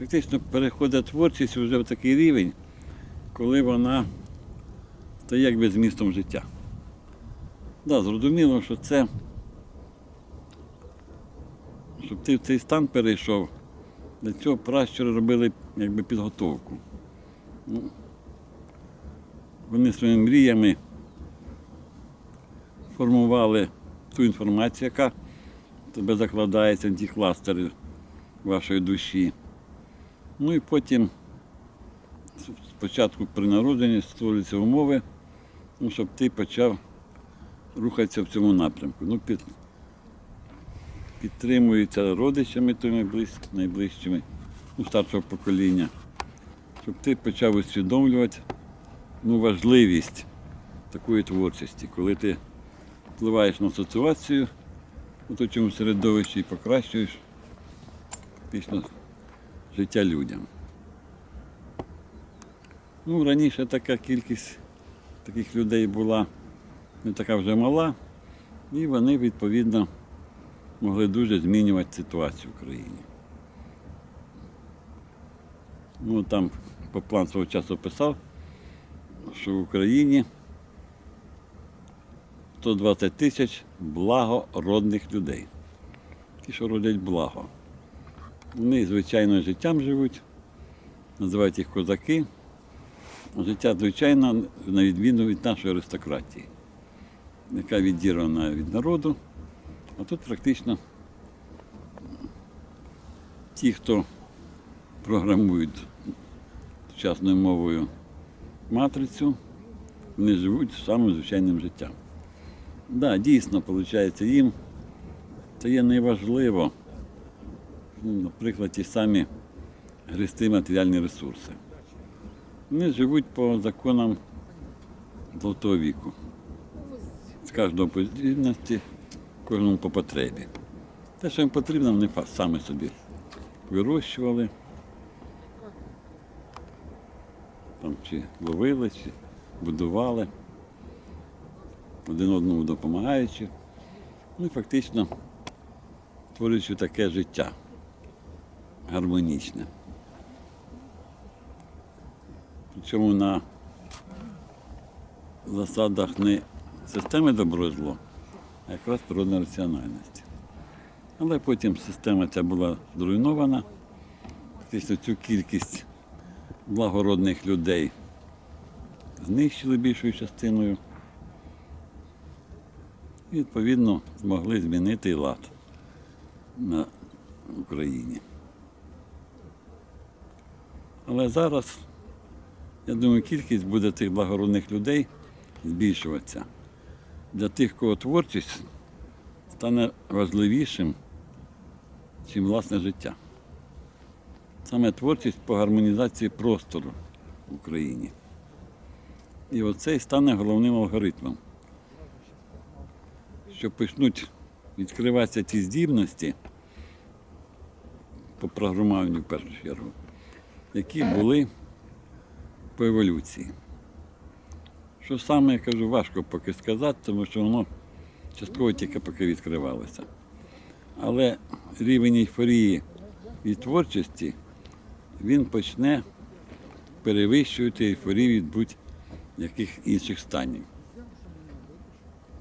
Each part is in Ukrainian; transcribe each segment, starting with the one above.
Фактично переходить творчість вже в такий рівень, коли вона стає якби змістом життя. Да, зрозуміло, що це, щоб ти в цей стан перейшов, для цього пращури робили якби підготовку. Ну, Вони своїми мріями формували ту інформацію, яка тебе закладається в ті кластери вашої душі. Ну і потім спочатку при народженні створюються умови, ну, щоб ти почав рухатися в цьому напрямку. Ну, під, підтримуються родичами тими близь- найближчими, ну, старшого покоління, щоб ти почав усвідомлювати ну, важливість такої творчості, коли ти впливаєш на ситуацію у точному середовищі і покращуєш фактично життя людям. Ну, раніше така кількість таких людей була не така вже мала, і вони відповідно могли дуже змінювати ситуацію в країні. Ну, там по план свого часу писав, що в Україні 120 тисяч благородних людей. Ті, що родять благо. Вони звичайно життям живуть, називають їх козаки. Життя, звичайно, на відміну від нашої аристократії, яка відірвана від народу. А тут практично ті, хто програмують сучасною мовою матрицю, вони живуть самим звичайним життям. Так, да, дійсно, виходить, їм це є найважливо, ну, наприклад, ті самі грести матеріальні ресурси. Вони живуть по законам золотого віку. З кожного по здібності, кожному по потребі. Те, що їм потрібно, вони самі собі вирощували. Там чи ловили, чи будували, один одному допомагаючи. Ну і фактично створюючи таке життя гармонічне. Причому на засадах не системи добро зло, а якраз природної раціональності. Але потім система ця була зруйнована. Фактично цю кількість благородних людей знищили більшою частиною. І, відповідно, змогли змінити лад на Україні. Але зараз я думаю, кількість буде тих благородних людей збільшуватися. Для тих, кого творчість стане важливішим, ніж власне життя. Саме творчість по гармонізації простору в Україні. І оце і стане головним алгоритмом. Що почнуть відкриватися ті здібності по програмуванню в першу чергу, які були по еволюції. Що саме, я кажу, важко поки сказати, тому що воно частково тільки поки відкривалося. Але рівень ейфорії від творчості він почне перевищувати ейфорію від будь-яких інших станів.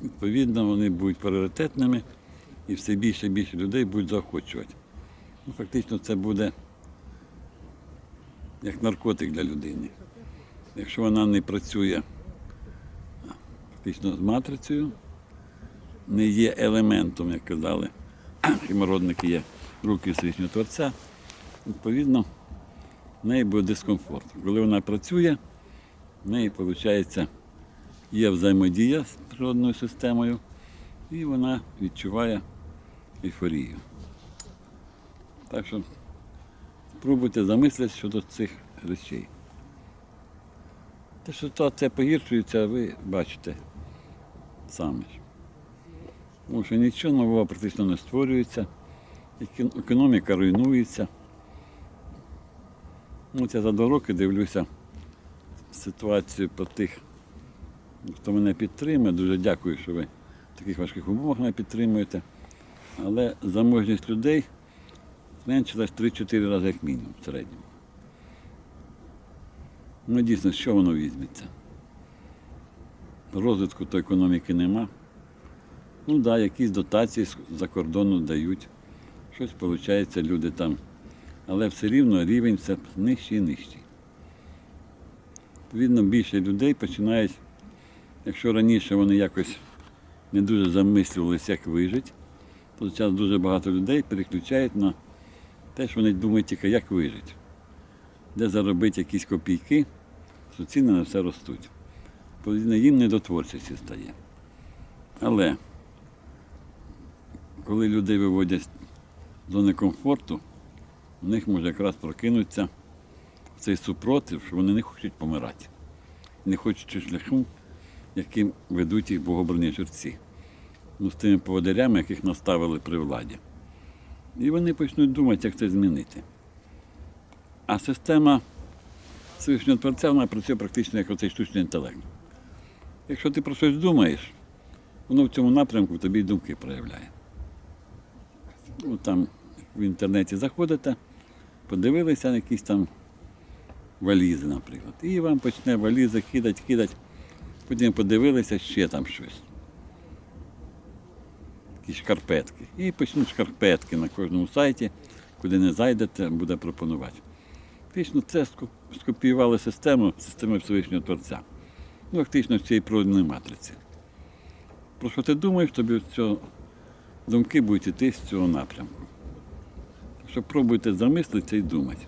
Відповідно, вони будуть пріоритетними і все більше і більше людей будуть заохочувати. Ну, фактично, це буде як наркотик для людини. Якщо вона не працює фактично з матрицею, не є елементом, як казали, хімородники є руки Всевишнього Творця, відповідно, в неї буде дискомфорт. Коли вона працює, в неї, виходить, є взаємодія з природною системою, і вона відчуває ейфорію. Так що спробуйте замислитися щодо цих речей. Те, ситуація погіршується, ви бачите самі. Тому що нічого нового практично не створюється, економіка руйнується. Ну, от я за два роки дивлюся ситуацію по тих, хто мене підтримує. Дуже дякую, що ви в таких важких умовах мене підтримуєте. Але заможність людей зменшилась 3-4 рази як мінімум в середньому. Ну дійсно, що воно візьметься? Розвитку то економіки нема. Ну так, да, якісь дотації за кордону дають. Щось виходить, люди там. Але все рівно рівень все нижчий і нижчий. Відповідно, більше людей починають, якщо раніше вони якось не дуже замислювалися, як вижити, то зараз дуже багато людей переключають на те, що вони думають тільки, як вижити, де заробити якісь копійки, що ціни на все ростуть. Відповідно, їм не до творчості стає. Але коли людей виводять з зони комфорту, у них може якраз прокинутися цей супротив, що вони не хочуть помирати. Не хочуть шляхом, яким ведуть їх богобрані жерці. Ну, з тими поводирями, яких наставили при владі. І вони почнуть думати, як це змінити. А система Всевишнього Творця вона працює практично як оцей штучний інтелект. Якщо ти про щось думаєш, воно в цьому напрямку тобі думки проявляє. Ну, там в інтернеті заходите, подивилися на якісь там валізи, наприклад. І вам почне валізи кидати, кидати. Потім подивилися ще там щось. Якісь шкарпетки. І почнуть шкарпетки на кожному сайті, куди не зайдете, буде пропонувати. Фактично це ско- скопіювали систему, систему Всевишнього Творця. Ну, фактично в цій провідної матриці. Про що ти думаєш, тобі цього думки будуть йти з цього напрямку. Так що пробуйте замислитися і думати.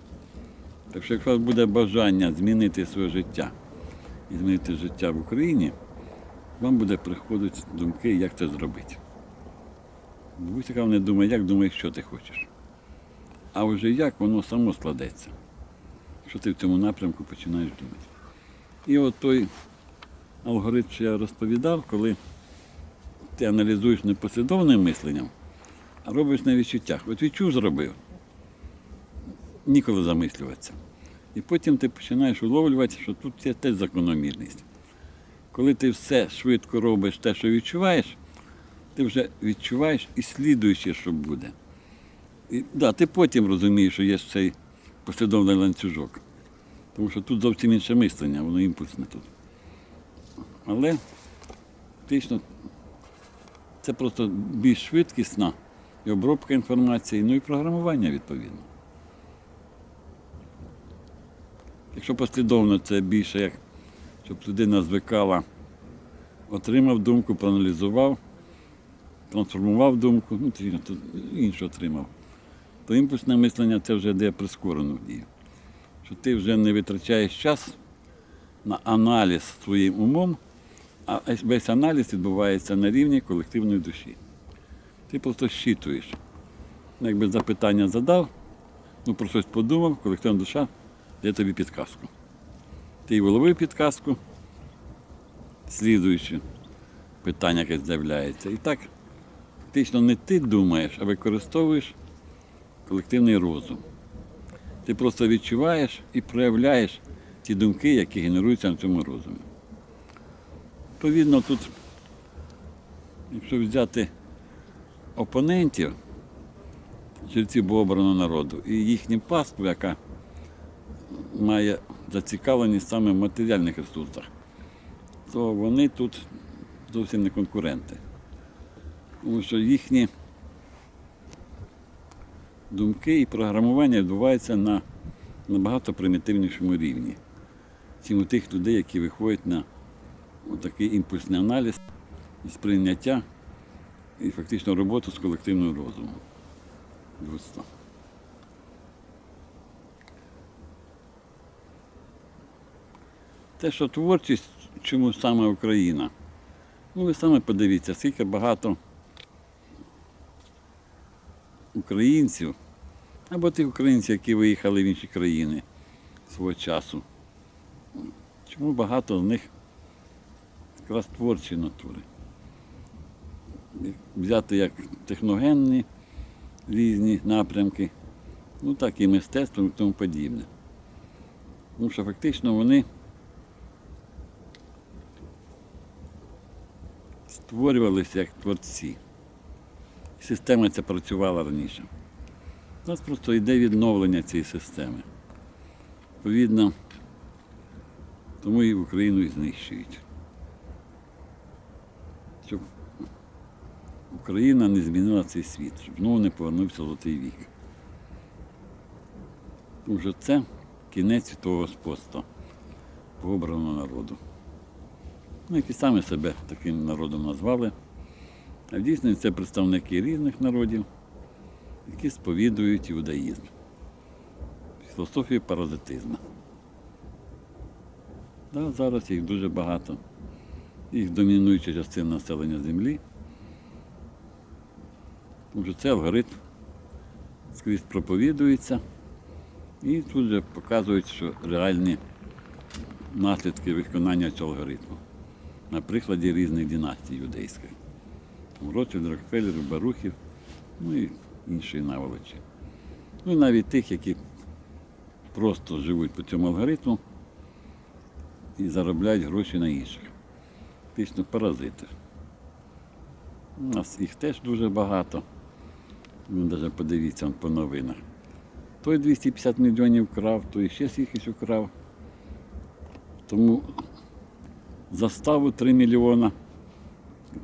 Так що, якщо у вас буде бажання змінити своє життя і змінити життя в Україні, вам буде приходити думки, як це зробити. Будь яка не думає, як думаєш, що ти хочеш. А вже як воно само складеться, що ти в цьому напрямку починаєш думати. І от той алгоритм, що я розповідав, коли ти аналізуєш не мисленням, а робиш на відчуттях. От відчув зробив, ніколи замислюватися. І потім ти починаєш уловлювати, що тут є теж закономірність. Коли ти все швидко робиш те, що відчуваєш, ти вже відчуваєш і слідуюче, що буде. І, да, ти потім розумієш, що є цей послідовний ланцюжок. Тому що тут зовсім інше мислення, воно імпульсне тут. Але фактично це просто більш швидкісна і обробка інформації, ну і програмування відповідно. Якщо послідовно це більше як щоб людина звикала, отримав думку, проаналізував, трансформував думку, ну то інше отримав, то імпульсне мислення це вже дає прискорену дію. Що ти вже не витрачаєш час на аналіз своїм умом, а весь аналіз відбувається на рівні колективної душі. Ти просто щитуєш. Ну, Якби запитання задав, ну про щось подумав, колективна душа дає тобі підказку. Ти виловив підказку, слідуючи питання якесь з'являється. І так, фактично не ти думаєш, а використовуєш колективний розум. Ти просто відчуваєш і проявляєш ті думки, які генеруються на цьому розумі. Відповідно, тут, якщо взяти опонентів, жерців Богобраного народу і їхню паству, яка має зацікавленість саме в матеріальних ресурсах, то вони тут зовсім не конкуренти. Тому що їхні думки і програмування відбуваються на набагато примітивнішому рівні, чим у тих людей, які виходять на такий імпульсний аналіз і сприйняття і фактично роботу з колективним розумом. Людства. Те, що творчість, чому саме Україна? Ну, ви саме подивіться, скільки багато українців, або тих українців, які виїхали в інші країни свого часу. Чому багато з них якраз творчі натури? Взяти як техногенні різні напрямки, ну так і мистецтво і тому подібне. Тому що фактично вони створювалися як творці. І система ця працювала раніше. У нас просто йде відновлення цієї системи. Відповідно, тому і Україну і знищують. Щоб Україна не змінила цей світ, щоб знову не повернувся золотий вік. Тому що це кінець того господства по обраному народу. Ну, які саме себе таким народом назвали. А в дійсності це представники різних народів, які сповідують іудаїзм, філософію паразитизму. Да, зараз їх дуже багато. Їх домінуюча частина населення землі. Тому що це алгоритм скрізь проповідується і тут же показують, що реальні наслідки виконання цього алгоритму на прикладі різних династій юдейських. Ротшильд, Рокфеллер, Барухів, ну і інші наволочі. Ну і навіть тих, які просто живуть по цьому алгоритму і заробляють гроші на інших. Фактично паразити. У нас їх теж дуже багато. Навіть подивіться по новинах. Той 250 мільйонів крав, той ще скількись украв. Тому заставу 3 мільйона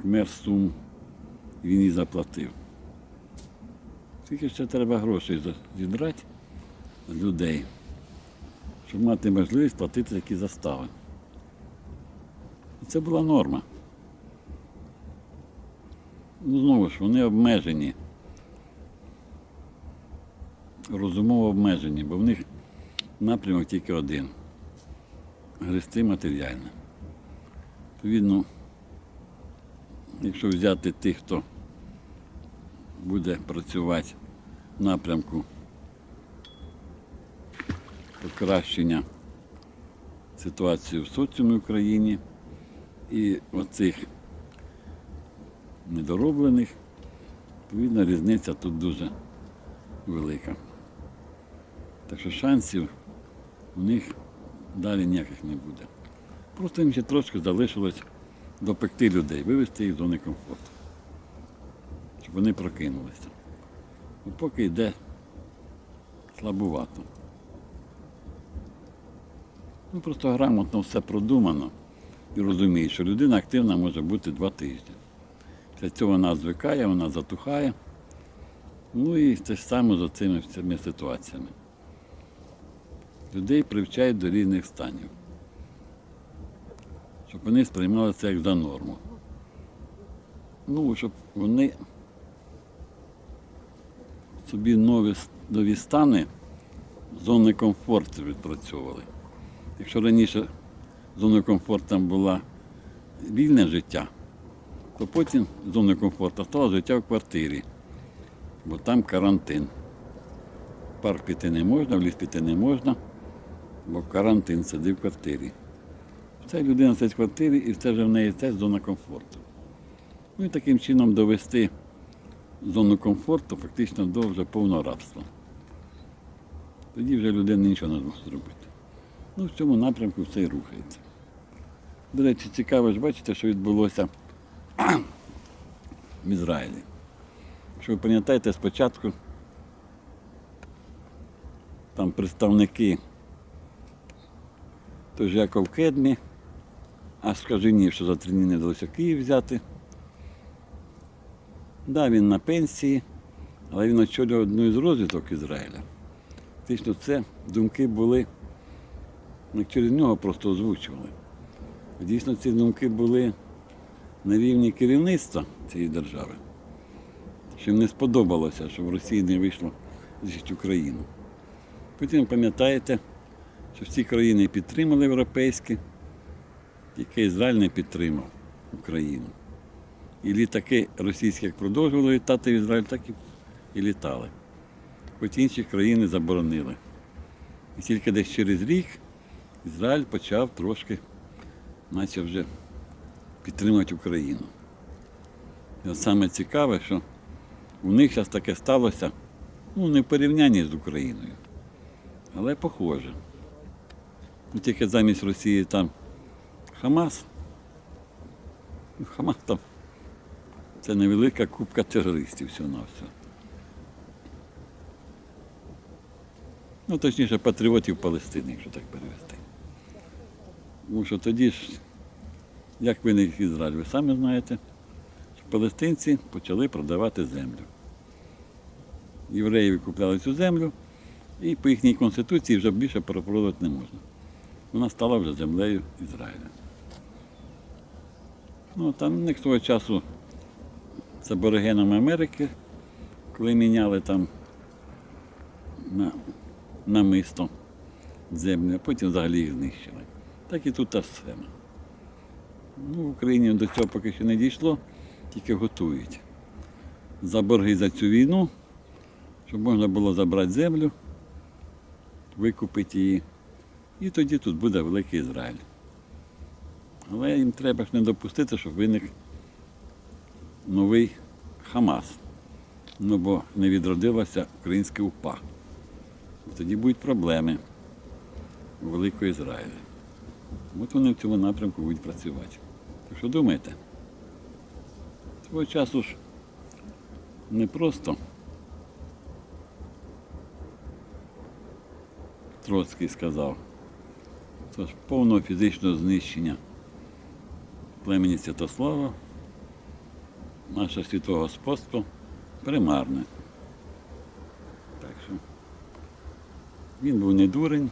мер Сум, він і заплатив. Скільки ще треба грошей за- зідрати з людей, щоб мати можливість платити такі застави. І це була норма. Ну, знову ж, вони обмежені. Розумово обмежені, бо в них напрямок тільки один грести матеріально. Відповідно, якщо взяти тих, хто буде працювати в напрямку покращення ситуації в соціумі Україні і оцих недороблених, відповідно, різниця тут дуже велика. Так що шансів у них далі ніяких не буде. Просто їм ще трошки залишилось допекти людей, вивести їх з зони комфорту, щоб вони прокинулися. Ну, поки йде слабувато. Ну, просто грамотно все продумано і розуміє, що людина активна може бути два тижні. Після цього вона звикає, вона затухає. Ну і те ж саме з цими ситуаціями. Людей привчають до різних станів, щоб вони сприймали це як за норму. Ну, щоб вони собі нові, нові стани зони комфорту відпрацьовували. Якщо раніше зоною комфорту була вільне життя, то потім зоною комфорту стало життя в квартирі, бо там карантин. В парк піти не можна, в ліс піти не можна, бо карантин сидить в квартирі. Це людина сидить в квартирі і це вже в неї це зона комфорту. Ну і таким чином довести зону комфорту фактично до вже повного рабства. Тоді вже людина нічого не зможе зробити. Ну, в цьому напрямку все і рухається. До речі, цікаво ж бачите, що відбулося в Ізраїлі. Якщо ви пам'ятаєте, спочатку там представники той же Яков Кедмі, а скажені, що за три дні не вдалося Київ взяти. Да, він на пенсії, але він очолював одну із розвиток Ізраїля. Фактично це думки були, ну, через нього просто озвучували. Дійсно, ці думки були на рівні керівництва цієї держави. Що їм не сподобалося, що в Росії не вийшло захистити Україну. Потім пам'ятаєте, що всі країни підтримали європейські, тільки Ізраїль не підтримав Україну. І літаки російські як продовжували літати в Ізраїль, так і, літали. Хоч інші країни заборонили. І тільки десь через рік Ізраїль почав трошки, наче вже підтримати Україну. І от саме цікаве, що у них зараз таке сталося, ну, не в порівнянні з Україною, але похоже. Ну, Тільки замість Росії там Хамас. Ну, Хамас там це невелика купка терористів всього на все. Ну, точніше, патріотів Палестини, якщо так перевести. Тому що тоді ж, як виник Ізраїль, ви самі знаєте, що палестинці почали продавати землю. Євреї викупляли цю землю, і по їхній конституції вже більше перепродати не можна. Вона стала вже землею Ізраїля. Ну, там не того часу з аборигенами Америки, коли міняли там на, на мисто землю, а потім взагалі їх знищили. Так і тут та схема. Ну, в Україні до цього поки що не дійшло, тільки готують. За борги за цю війну, щоб можна було забрати землю, викупити її. І тоді тут буде великий Ізраїль. Але їм треба ж не допустити, щоб виник новий Хамас. Ну бо не відродилося українське УПА. Тоді будуть проблеми у Великого Ізраїля. От вони в цьому напрямку будуть працювати. Так що думаєте? Свого часу ж не просто Троцький сказав, це ж повного фізичного знищення племені Святослава, наше світове господство примарне. Так що він був не дурень,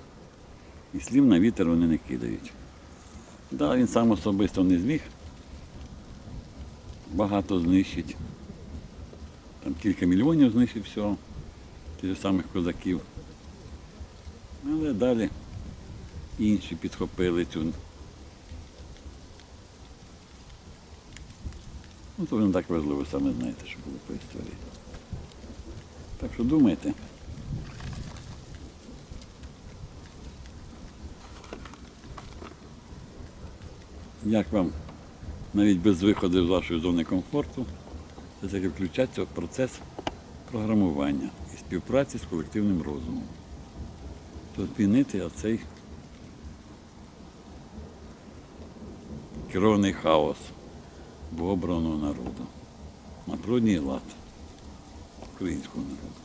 і слів на вітер вони не кидають. Да, він сам особисто не зміг багато знищить. Там кілька мільйонів знищив всього, тих самих козаків. Але далі інші підхопили цю. Ну, то не так важливо, саме знаєте, що було по історії. Так що думайте. Як вам навіть без виходу з вашої зони комфорту, це таки включається в процес програмування і співпраці з колективним розумом. То змінити оцей керований хаос обраного народу. На природній лад українського народу.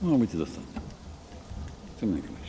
Ну, мабуть, і достатньо. Це найкраще.